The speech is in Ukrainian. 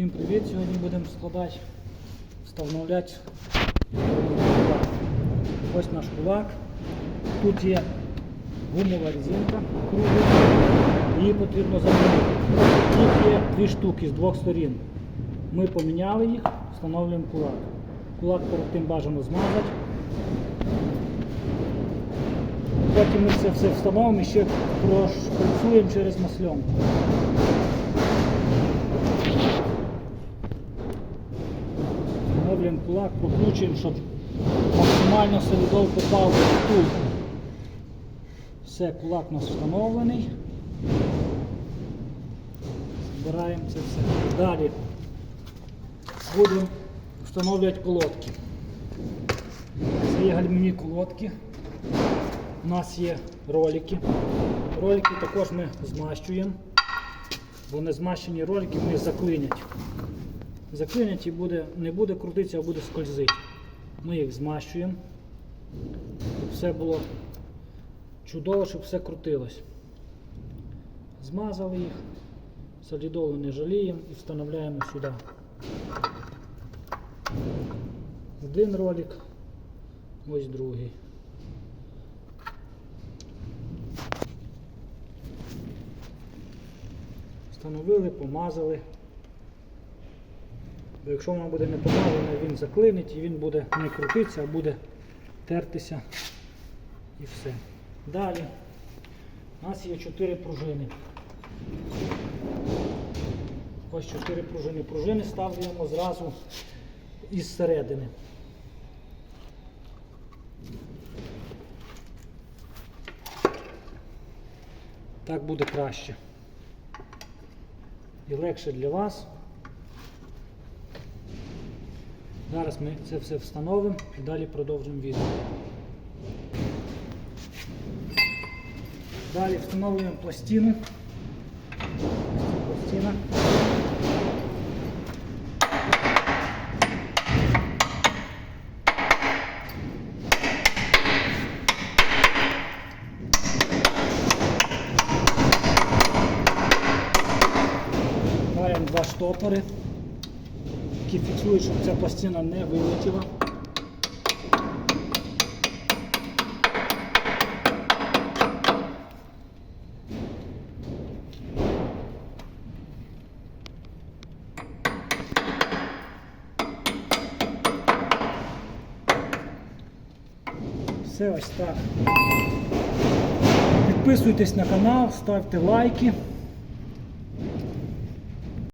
Всім привіт! Сьогодні будемо складати, встановляти. Ось наш кулак. Тут є гумова резинка кругла. Її потрібно замінити. Тут є дві штуки з двох сторін. Ми поміняли їх, встановлюємо кулак. Кулак перед тим бажано змазати. Потім ми це все встановимо і ще прошприцюємо через масленку. Встановлюємо кулак, прокручуємо, щоб максимально солідол попав в втулку. Все, кулак у нас встановлений. Збираємо це все. Далі будемо встановлювати колодки. Це є гальмівні колодки. У нас є ролики. Ролики також ми змащуємо, бо незмащені ролики ми заклинять. Заклинять і буде, не буде крутитися, а буде скользити. Ми їх змащуємо, щоб все було чудово, щоб все крутилось. Змазали їх, солідолу не жаліємо і встановляємо сюди. Один ролик, ось другий. Встановили, помазали. Бо якщо воно буде не помазане, він заклинить і він буде не крутитися, а буде тертися і все. Далі у нас є 4 пружини. Ось 4 пружини. Пружини ставлюємо зразу із середини. Так буде краще. І легше для вас. Зараз ми це все встановимо і далі продовжимо відео. Далі встановлюємо пластину. Ось ця Пластина. Маємо два штопори, Які фіксують, щоб ця пластина не вилетіла. Все ось так. Підписуйтесь на канал, ставте лайки.